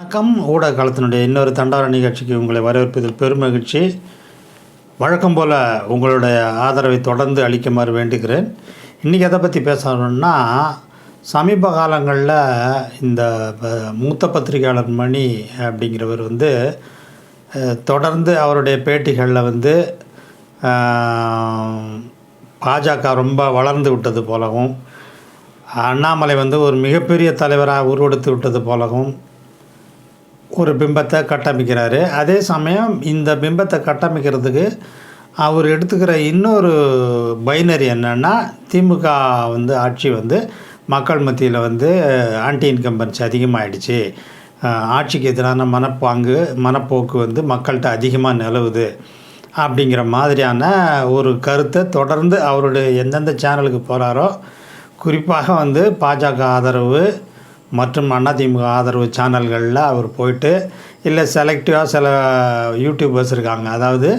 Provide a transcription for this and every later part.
வணக்கம். ஊடக காலத்தினுடைய இன்னொரு தண்டார நிகழ்ச்சிக்கு உங்களை வரவேற்பதில் பெருமகிழ்ச்சி வழக்கம் போல் உங்களுடைய ஆதரவை தொடர்ந்து அளிக்குமாறு வேண்டுகிறேன். இன்றைக்கி எதை பற்றி பேசணும்னா சமீப காலங்களில் இந்த ப- மூத்த பத்திரிகையாளர் மணி அப்படிங்கிறவர் வந்து தொடர்ந்து அவருடைய பேட்டிகளில் வந்து பாஜக ரொம்ப வளர்ந்து விட்டது போலவும் அண்ணாமலை வந்து ஒரு மிகப்பெரிய தலைவராக உருவெடுத்து விட்டது போலவும் ஒரு பிம்பத்தை கட்டமைக்கிறாரு. அதே சமயம் இந்த பிம்பத்தை கட்டமைக்கிறதுக்கு அவர் எடுத்துக்கிற இன்னொரு பைனரி என்னென்னா திமுக வந்து ஆட்சி வந்து மக்கள் மத்தியில் வந்து ஆன்டி இன்கம்பன்சி அதிகமாகிடுச்சு ஆட்சிக்கு எதிரான மனப்பாங்கு மனப்போக்கு வந்து மக்கள்கிட்ட அதிகமாக நிலவுது அப்படிங்கிற மாதிரியான ஒரு கருத்தை தொடர்ந்து அவருடைய எந்தெந்த சேனலுக்கு போகிறாரோ குறிப்பாக வந்து பாஜக ஆதரவு மற்றும் அதிமுக ஆதரவு சேனல்களில் அவர் போயிட்டு இல்லை செலக்டிவாக சில யூடியூபர்ஸ் இருக்காங்க. அதாவது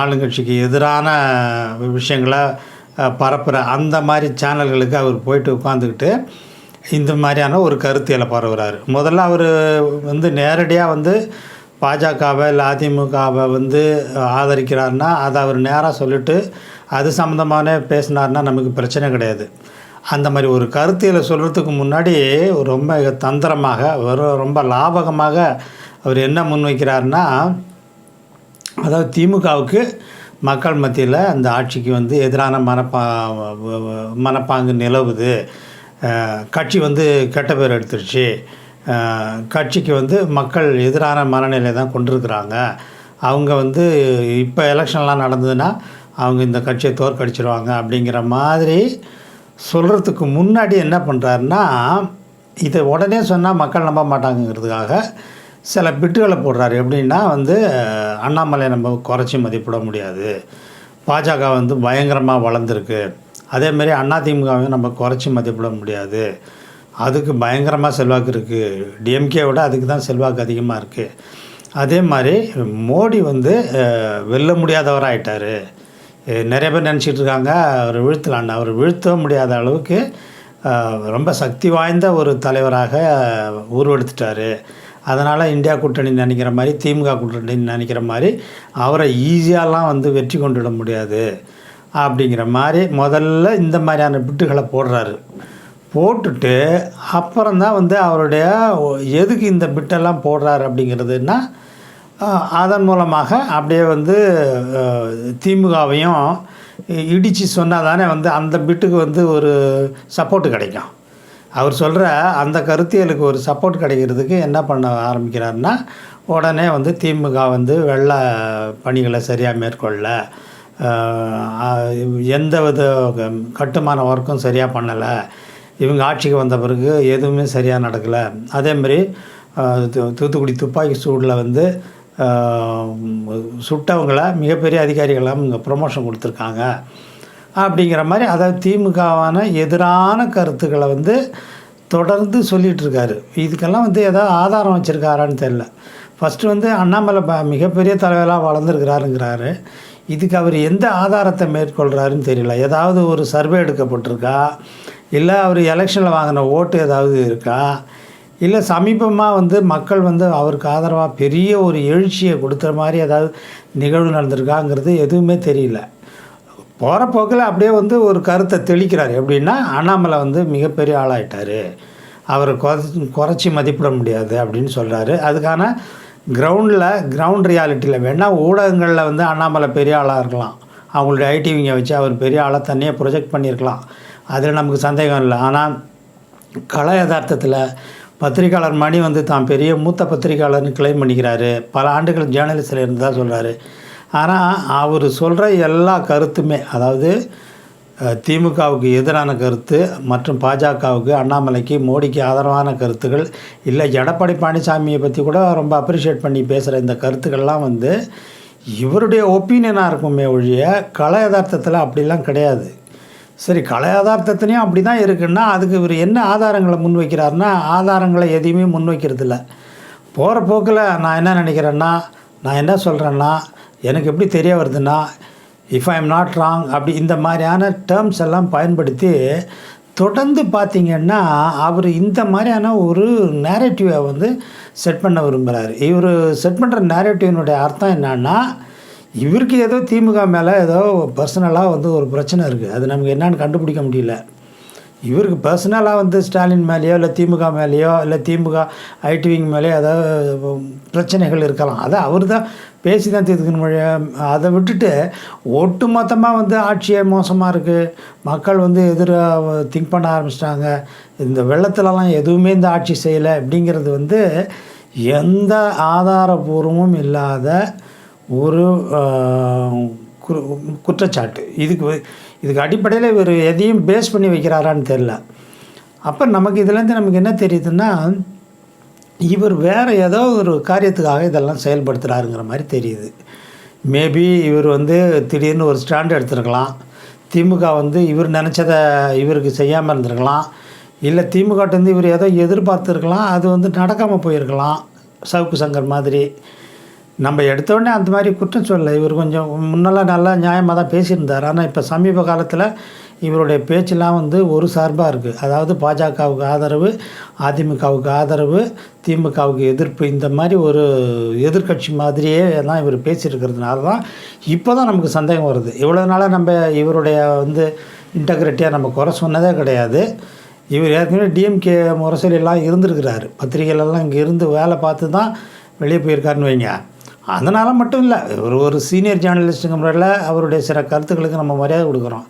ஆளுங்கட்சிக்கு எதிரான விஷயங்களை பரப்புகிற அந்த மாதிரி சேனல்களுக்கு அவர் போயிட்டு உட்காந்துக்கிட்டு இந்த மாதிரியான ஒரு கருத்தியலை பரவுகிறார் முதல்ல அவர் வந்து நேரடியாக வந்து பாஜகவை இல்லை அதிமுகவை வந்து ஆதரிக்கிறாருன்னா அதை அவர் நேராக சொல்லிட்டு அது சம்மந்தமான பேசினார்னா நமக்கு பிரச்சனை கிடையாது. அந்த மாதிரி ஒரு கருத்தியலை சொல்கிறதுக்கு முன்னாடி ரொம்ப தந்திரமாக ரொம்ப லாபகமாக அவர் என்ன முன்வைக்கிறாருன்னா அதாவது திமுகவுக்கு மக்கள் மத்தியில் அந்த ஆட்சிக்கு வந்து எதிரான மனப்பா மனப்பாங்கு நிலவுது. கட்சி வந்து கெட்ட பேர் எடுத்துருச்சு. கட்சிக்கு வந்து மக்கள் எதிரான மனநிலை தான் கொண்டிருக்கிறாங்க. அவங்க வந்து இப்போ எலெக்ஷன்லாம் நடந்ததுன்னா அவங்க இந்த கட்சியை தோற்கடிச்சிருவாங்க அப்படிங்கிற மாதிரி சொல்கிறதுக்கு முன்னாடி என்ன பண்ணுறாருன்னா இதை உடனே சொன்னால் மக்கள் நம்ப மாட்டாங்கங்கிறதுக்காக சில பிட்டுகளை போடுறாரு. எப்படின்னா வந்து அண்ணாமலை நம்ம குறைச்சி மதிப்பிட முடியாது. பாஜக வந்து பயங்கரமாக வளர்ந்துருக்கு. அதேமாரி அதிமுகவையும் நம்ம குறைச்சி மதிப்பிட முடியாது. அதுக்கு பயங்கரமாக செல்வாக்கு இருக்குது டிஎம்கே விட அதுக்கு தான் செல்வாக்கு அதிகமாக இருக்குது அதே மாதிரி மோடி வந்து வெல்ல முடியாதவராக ஆயிட்டார் நிறைய பேர் நினச்சிட்டு இருக்காங்க அவர் வீழ்த்தலான்னு. அவர் வீழ்த்த முடியாத அளவுக்கு ரொம்ப சக்தி வாய்ந்த ஒரு தலைவராக உருவெடுத்துட்டார். உருவெடுத்துட்டாரு அதனால் இந்தியா கூட்டணி நினைக்கிற மாதிரி திமுக கூட்டணி நினைக்கிற மாதிரி அவரை ஈஸியாலாம் வந்து வெற்றி கொண்டுவிட முடியாது. அப்படிங்கிற மாதிரி முதல்ல இந்த மாதிரியான பிட்டுகளை போடுறாரு. போட்டுட்டு அப்புறம்தான் வந்து அவருடைய எதுக்கு இந்த பிட்டெல்லாம் போடுறாரு அப்படிங்கிறதுனா அதன் மூலமாக அப்படியே வந்து திமுகவையும் இடித்து சொன்னால் தானே வந்து அந்த பிட்டுக்கு வந்து ஒரு சப்போர்ட்டு கிடைக்கும். அவர் சொல்கிற அந்த கருத்தியலுக்கு ஒரு சப்போர்ட் கிடைக்கிறதுக்கு என்ன பண்ண ஆரம்பிக்கிறாருன்னா உடனே வந்து திமுக வந்து வெள்ள பணிகளை சரியாக மேற்கொள்ள எந்த வித கட்டுமான ஒர்க்கும் சரியாக பண்ணலை. இவங்க ஆட்சிக்கு வந்த பிறகு எதுவுமே சரியாக நடக்கலை. அதேமாரி தூத்துக்குடி துப்பாக்கி சூடில் வந்து சுட்டவங்கள மிகப்பெரிய அதிகாரிகளாக இங்கே ப்ரொமோஷன் கொடுத்துருக்காங்க. அப்படிங்கிற மாதிரி அதாவது திமுகவான எதிரான கருத்துக்களை வந்து தொடர்ந்து சொல்லிகிட்டு இருக்காரு இதுக்கெல்லாம் வந்து ஏதாவது ஆதாரம் வச்சுருக்காரான்னு தெரில ஃபஸ்ட்டு வந்து அண்ணாமலை ப மிகப்பெரிய தலைவராக வளர்ந்துருக்கிறாருங்கிறாரு. இதுக்கு அவர் எந்த ஆதாரத்தை மேற்கொள்கிறாருன்னு தெரியல. ஏதாவது ஒரு சர்வே எடுக்கப்பட்டிருக்கா? இல்லை அவர் எலெக்ஷனில் வாங்கின ஓட்டு ஏதாவது இருக்கா? இல்லை சமீபமாக வந்து மக்கள் வந்து அவருக்கு ஆதரவாக பெரிய ஒரு எழுச்சியை கொடுக்குற மாதிரி ஏதாவது நிகழ்வு நடந்திருக்காங்கிறது எதுவுமே தெரியல. போகிற போக்கில் அப்படியே வந்து ஒரு கருத்தை தெளிக்கிறார். எப்படின்னா அண்ணாமலை வந்து மிகப்பெரிய ஆளாயிட்டார். அவரை குறை குறைச்சி மதிப்பிட முடியாது அப்படின்னு சொல்கிறாரு அதுக்கான கிரவுண்டில் கிரவுண்ட் ரியாலிட்டியில் வேணால் ஊடகங்களில் வந்து அண்ணாமலை பெரிய ஆளாக இருக்கலாம். அவங்களுடைய ஐடிவிங்க வச்சு அவர் பெரிய ஆளாக தனியாக ப்ரொஜெக்ட் பண்ணியிருக்கலாம். அதில் நமக்கு சந்தேகம் இல்லை. ஆனால் கல யதார்த்தத்தில் பத்திரிக்கையாளர் மணி வந்து தான் பெரிய மூத்த பத்திரிகையாளர்னு கிளைம் பண்ணிக்கிறாரு. பல ஆண்டுகள் ஜேர்னலிஸ்டில் இருந்ததா சொல்கிறாரு ஆனால் அவர் சொல்கிற எல்லா கருத்துமே அதாவது திமுகவுக்கு எதிரான கருத்து மற்றும் பாஜகவுக்கு அண்ணாமலைக்கு மோடிக்கு ஆதரவான கருத்துக்கள் இல்லை. எடப்பாடி பழனிசாமியை பற்றி கூட ரொம்ப அப்ரிஷியேட் பண்ணி பேசுகிற இந்த கருத்துக்கள்லாம் வந்து இவருடைய ஒப்பீனியனாக இருக்குமே ஒழிய கலை யதார்த்தத்தில் அப்படிலாம் கிடையாது. சரி கலை யதார்த்தத்துலேயும் அப்படி தான் இருக்குன்னா அதுக்கு இவர் என்ன ஆதாரங்களை முன்வைக்கிறாருன்னா ஆதாரங்களை எதையுமே முன்வைக்கிறதில்ல. போகிற போக்கில் நான் என்ன நினைக்கிறேன்னா நான் என்ன சொல்கிறேன்னா எனக்கு எப்படி தெரிய வருதுன்னா if I am not wrong அப்படி இந்த மாதிரியான டேர்ம்ஸ் எல்லாம் பயன்படுத்தி தொடர்ந்து பார்த்திங்கன்னா அவர் இந்த மாதிரியான ஒரு நேரேட்டிவை வந்து செட் பண்ண விரும்புகிறார் இவர் செட் பண்ணுற நேரேட்டிவினுடைய அர்த்தம் என்னன்னா இவருக்கு ஏதோ திமுக மேலே ஏதோ பர்சனலாக வந்து ஒரு பிரச்சனை இருக்குது அது நமக்கு என்னன்னு கண்டுபிடிக்க முடியல. இவருக்கு பர்சனலாக வந்து ஸ்டாலின் மேலேயோ இல்லை திமுக மேலேயோ இல்லை திமுக ஐடி விங் மேலேயோ ஏதாவது பிரச்சனைகள் இருக்கலாம். அதை அவர் தான் பேசி தான் தீர்த்துக்கணும் அதை விட்டுட்டு ஒட்டு மொத்தமாக வந்து ஆட்சியே மோசமாக இருக்குது மக்கள் வந்து எதிராக திங்க் பண்ண ஆரம்பிச்சிட்டாங்க. இந்த வெள்ளத்துலலாம் எதுவுமே இந்த ஆட்சி செய்யலை அப்படிங்கிறது வந்து எந்த ஆதாரபூர்வமும் இல்லாத ஒரு ஆஹ், குற்றச்சாட்டு. இதுக்கு இதுக்கு அடிப்படையில் இவர் எதையும் பேஸ் பண்ணி வைக்கிறாரான்னு தெரில அப்போ நமக்கு இதுலேருந்து நமக்கு என்ன தெரியுதுன்னா இவர் வேறு ஏதோ ஒரு காரியத்துக்காக இதெல்லாம் செயல்படுத்துகிறாருங்கிற மாதிரி தெரியுது. மேபி இவர் வந்து திடீர்னு ஒரு ஸ்டாண்ட் எடுத்திருக்கலாம். திமுக வந்து இவர் நினச்சதை இவருக்கு செய்யாமல் இருந்திருக்கலாம். இல்லை திமுகட்டேருந்து இவர் ஏதோ எதிர்பார்த்துருக்கலாம். அது வந்து நடக்காமல் போயிருக்கலாம். சவுக்கு சங்கர் மாதிரி. நம்ம எடுத்தோடனே அந்த மாதிரி குற்றம் சொல்லலை. இவர் கொஞ்சம் முன்னெல்லாம் நல்லா நியாயமாக தான் பேசியிருந்தார். ஆனால் இப்போ சமீப காலத்தில் இவருடைய பேச்செல்லாம் வந்து ஒரு சார்பாக இருக்குது அதாவது பாஜகவுக்கு ஆதரவு அதிமுகவுக்கு ஆதரவு திமுகவுக்கு எதிர்ப்பு இந்த மாதிரி ஒரு எதிர்க்கட்சி மாதிரியே தான் இவர் பேசியிருக்கிறதுனால தான் இப்போ தான் நமக்கு சந்தேகம் வருது. இவ்வளோ நாளாக நம்ம இவருடைய வந்து இன்டகிரிட்டியாக நம்ம குறை சொன்னதே கிடையாது. இவர் ஏற்கனவே டிஎம்கே முரசொலியெல்லாம் இருந்திருக்கிறாரு. பத்திரிகையிலலாம் இங்கே இருந்து வேலை பார்த்து தான் வெளியே போயிருக்காருன்னு வைங்க. அதனால் மட்டும் இல்லை. ஒரு ஒரு சீனியர் ஜேர்னலிஸ்ட்டுங்க முறையில் அவருடைய சில கருத்துக்களுக்கு நம்ம மரியாதை கொடுக்குறோம்.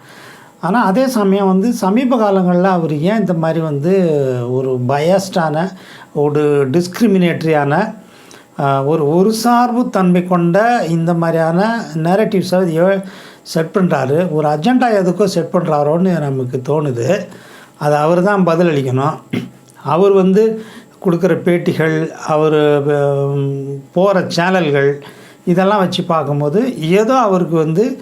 ஆனால் அதே சமயம் வந்து சமீப காலங்களில் அவர் ஏன் இந்த மாதிரி வந்து ஒரு பயஸ்டான ஒரு டிஸ்கிரிமினேட்டரியான ஒரு ஒரு சார்பு தன்மை கொண்ட இந்த மாதிரியான நேரட்டிவ்ஸை செட் பண்ணுறாரு ஒரு அஜெண்டா எதுக்கோ செட் பண்ணுறாரோன்னு நமக்கு தோணுது. அது அவர் தான் பதிலளிக்கணும். அவர் வந்து கொடுக்குற பேட்டிகள் அவர் போகிற சேனல்கள் இதெல்லாம் வச்சு பார்க்கும்போது ஏதோ அவருக்கு வந்து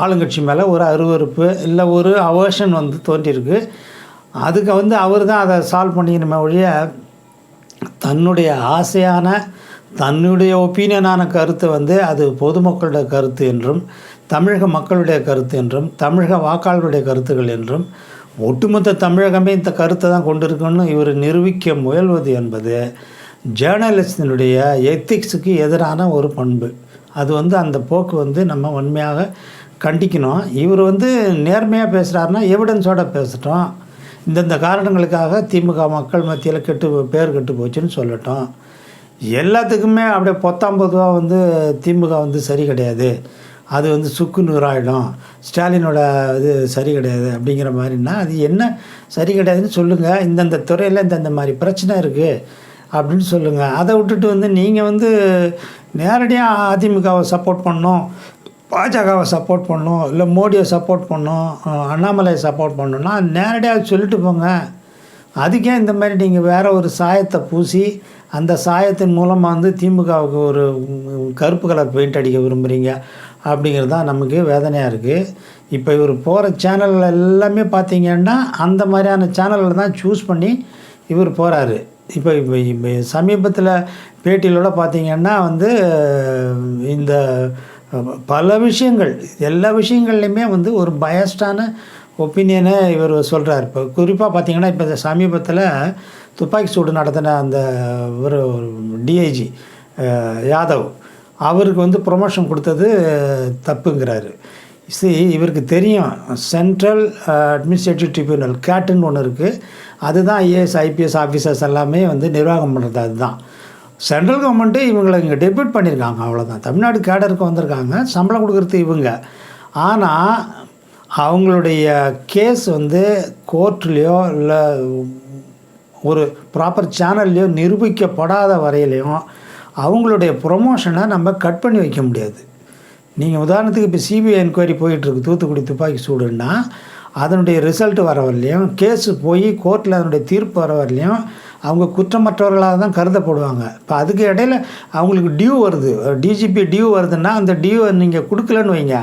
ஆளுங்கட்சி மேலே ஒரு அருவருப்பு இல்லை ஒரு அவர்ஷன் வந்து தோன்றியிருக்கு. அதுக்கு வந்து அவர் தான் அதை சால்வ் பண்ணிக்கணுமே ஒழிய தன்னுடைய ஆசையான தன்னுடைய ஒப்பீனியனான கருத்தை வந்து அது பொதுமக்களுடைய கருத்து என்றும் தமிழக மக்களுடைய கருத்து என்றும் தமிழக வாக்காளருடைய கருத்துகள் என்றும் ஒட்டுமொத்த தமிழகமே இந்த கருத்தை தான் கொண்டிருக்குன்னு இவர் நிரூபிக்க முயல்வது என்பது ஜேர்னலிஸ்டினுடைய எத்திக்ஸுக்கு எதிரான ஒரு பண்பு. அது வந்து அந்த போக்கு வந்து நம்ம உண்மையாக கண்டிக்கணும். இவர் வந்து நேர்மையாக பேசுகிறாருன்னா எவிடன்ஸோட பேசட்டும். இந்தந்த காரணங்களுக்காக திமுக மக்கள் மத்தியில் கெட்டு பேர் கெட்டு போச்சுன்னு சொல்லட்டும். எல்லாத்துக்குமே அப்படியே பொத்தாம்பதுவாக வந்து திமுக வந்து சரி கிடையாது. அது வந்து சுக்கு நூறாயிடும். ஸ்டாலினோட இது சரி கிடையாது அப்படிங்கிற மாதிரின்னா அது என்ன சரி கிடையாதுன்னு சொல்லுங்கள் இந்தந்த துறையில் இந்தந்த மாதிரி பிரச்சனை இருக்குது அப்படின்னு சொல்லுங்கள் அதை விட்டுட்டு வந்து நீங்கள் வந்து நேரடியாக அதிமுகவை சப்போர்ட் பண்ணணும் பாஜகவை சப்போர்ட் பண்ணணும் இல்லை மோடியை சப்போர்ட் பண்ணணும் அண்ணாமலையை சப்போர்ட் பண்ணணும்னா நேரடியாக சொல்லிட்டு போங்க. அதுக்கே இந்த மாதிரி நீங்கள் வேறு ஒரு சாயத்தை பூசி அந்த சாயத்தின் மூலமாக வந்து திமுகவுக்கு ஒரு கருப்பு கலர் பெயிண்ட் அடிக்க விரும்புகிறீங்க அப்படிங்கிறது தான் நமக்கு வேதனையாக இருக்குது இப்போ இவர் போகிற சேனல் எல்லாமே பார்த்தீங்கன்னா அந்த மாதிரியான சேனலில் தான் சூஸ் பண்ணி இவர் போகிறாரு இப்போ இப்போ இப்போ சமீபத்தில் பேட்டியிலோட பார்த்தீங்கன்னா வந்து இந்த பல விஷயங்கள் எல்லா விஷயங்கள்லையுமே வந்து ஒரு பயஸ்டான ஒப்பீனியனை இவர் சொல்கிறார் இப்போ குறிப்பாக பார்த்தீங்கன்னா இப்போ இந்த சமீபத்தில் துப்பாக்கி சூடு நடத்தின அந்த ஒரு டிஐஜி யாதவ் அவருக்கு வந்து ப்ரொமோஷன் கொடுத்தது தப்புங்கிறாரு. சி இவருக்கு தெரியும் சென்ட்ரல் அட்மினிஸ்ட்ரேட்டிவ் ட்ரிபியூனல் கேட்டுன்னு ஒன்று இருக்குது அதுதான் ஐஏஎஸ் ஐபிஎஸ் ஆஃபீஸர்ஸ் எல்லாமே வந்து நிர்வாகம் பண்ணுறது அதுதான். சென்ட்ரல் கவர்மெண்ட்டு இவங்களை இங்கே டெபியூட் பண்ணியிருக்காங்க அவ்வளோதான் தமிழ்நாடு கேடருக்கு வந்திருக்காங்க சம்பளம் கொடுக்குறது இவங்க. ஆனால் அவங்களுடைய கேஸ் வந்து கோர்ட்லேயோ இல்லை ஒரு ப்ராப்பர் சேனல்லையோ நிரூபிக்கப்படாத வரையிலையும் அவங்களுடைய ப்ரொமோஷனை நம்ம கட் பண்ணி வைக்க முடியாது. நீங்கள் உதாரணத்துக்கு இப்போ சிபிஐ என்கொயரி போயிட்டுருக்கு தூத்துக்குடி துப்பாக்கி சூடுன்னா அதனுடைய ரிசல்ட் வர வரலையும் கேஸு போய் கோர்ட்டில் அதனுடைய தீர்ப்பு வர வரலையும் அவங்க குற்றமற்றவர்களாக தான் கருதப்படுவாங்க. இப்போ அதுக்கு இடையில அவங்களுக்கு டியூ வருது. டிஜிபி டியூ வருதுன்னா அந்த டியூவை நீங்கள் கொடுக்கலன்னு வைங்க.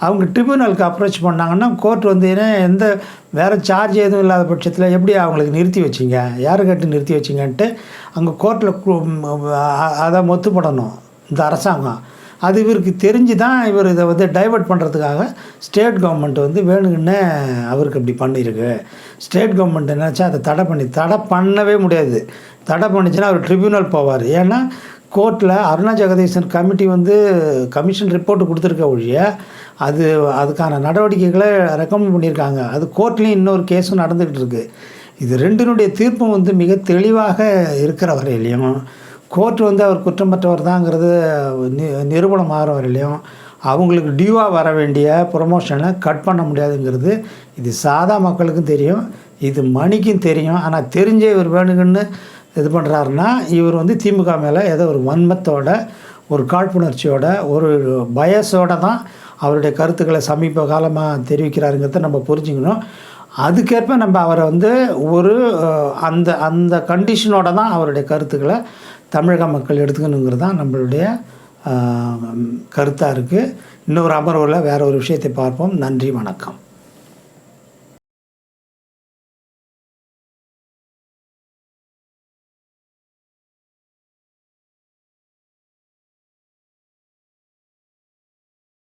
அவங்க ட்ரிபியூனலுக்கு அப்ரோச் பண்ணாங்கன்னா கோர்ட் வந்து ஏன்னா எந்த வேறு சார்ஜ் எதுவும் இல்லாத பட்சத்தில் எப்படி அவங்களுக்கு நிறுத்தி வச்சிங்க? யாரை கேட்டு நிறுத்தி வச்சிங்கன்ட்டு அங்கே கோர்ட்டில் அதை மொத்துப்படணும். இந்த அரசாங்கம். அது இவருக்கு தெரிஞ்சு தான் இவர் இதை வந்து டைவர்ட் பண்ணுறதுக்காக ஸ்டேட் கவர்மெண்ட் வந்து வேணுங்கன்னே அவருக்கு இப்படி பண்ணியிருக்கு. ஸ்டேட் கவர்மெண்ட் என்னாச்சா அதை தடை பண்ணி தடை பண்ணவே முடியாது. தடை பண்ணிச்சுன்னா அவர் ட்ரிபியூனல் போவார். ஏன்னா கோர்ட்டில் அருணா ஜெகதீசன் கமிட்டி வந்து கமிஷன் ரிப்போர்ட் கொடுத்துருக்க ஒழிய அது அதுக்கான நடவடிக்கைகளை ரெக்கமெண்ட் பண்ணியிருக்காங்க. அது கோர்ட்லேயும் இன்னொரு கேஸும் நடந்துக்கிட்டு இருக்கு. இது ரெண்டினுடைய தீர்ப்பும் வந்து மிக தெளிவாக இருக்கிற வரையிலையும் கோர்ட் வந்து அவர் குற்றமற்றவர் தாங்கிறது நி நிரூபணம் ஆகிற வரையிலையும் அவங்களுக்கு டியூவாக வர வேண்டிய ப்ரொமோஷனை கட் பண்ண முடியாதுங்கிறது இது சாதா மக்களுக்கும் தெரியும் இது மணிக்கும் தெரியும். ஆனால் தெரிஞ்சே இவர் வேணுங்கன்னு இது பண்ணுறாருன்னா இவர் வந்து திமுக மேலே ஏதோ ஒரு வன்மத்தோட ஒரு காழ்ப்புணர்ச்சியோட ஒரு பயசோட தான் அவருடைய கருத்துக்களை சமீப காலமாக தெரிவிக்கிறாருங்கிறத நம்ம புரிஞ்சுக்கணும். அதுக்கேற்ப நம்ம அவரை வந்து ஒரு அந்த அந்த கண்டிஷனோட தான் அவருடைய கருத்துக்களை தமிழக மக்கள் எடுத்துக்கணுங்கிறது தான் நம்மளுடைய கருத்தாக இருக்குது இன்னொரு அமர்வில் வேறு ஒரு விஷயத்தை பார்ப்போம். நன்றி வணக்கம்.